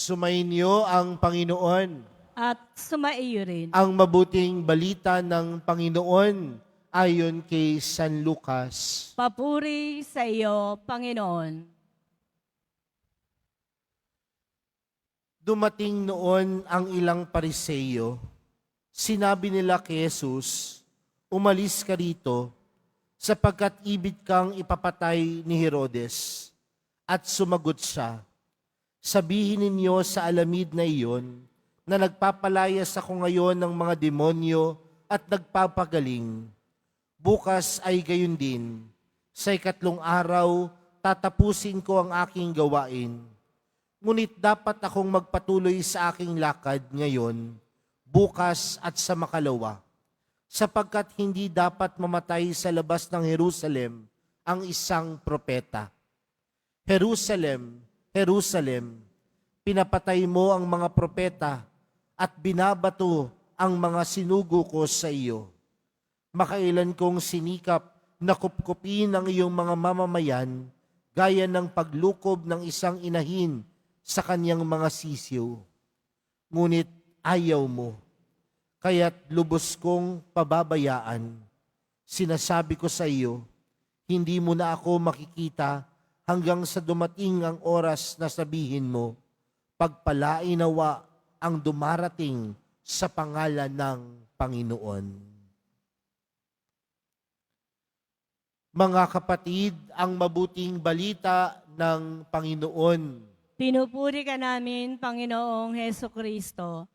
Sumainyo ang Panginoon. at sumaiyo rin. Ang mabuting balita ng Panginoon ayon kay San Lucas. Papuri sa iyo, Panginoon. Dumating noon ang ilang pariseyo. Sinabi nila kay Jesus, Umalis ka rito, sapagkat ibig kang ipapatay ni Herodes. At sumagot siya, Sabihin ninyo sa alamid na iyon, na nagpapalayas ako ngayon ng mga demonyo at nagpapagaling. Bukas ay gayon din. Sa ikatlong araw, tatapusin ko ang aking gawain. Ngunit dapat akong magpatuloy sa aking lakad ngayon, bukas at sa makalawa, sapagkat hindi dapat mamatay sa labas ng Jerusalem ang isang propeta. Jerusalem, Jerusalem, pinapatay mo ang mga propeta at binabato ang mga sinugo ko sa iyo. Makailan kong sinikap na kupkupin ang iyong mga mamamayan gaya ng paglukob ng isang inahin sa kanyang mga sisiw. Ngunit ayaw mo, kaya't lubos kong pababayaan. Sinasabi ko sa iyo, hindi mo na ako makikita hanggang sa dumating ang oras na sabihin mo, pagpalain nawa ang dumarating sa pangalan ng Panginoon. Mga kapatid, ang mabuting balita ng Panginoon. Pinupuri ka namin, Panginoong Heso Kristo.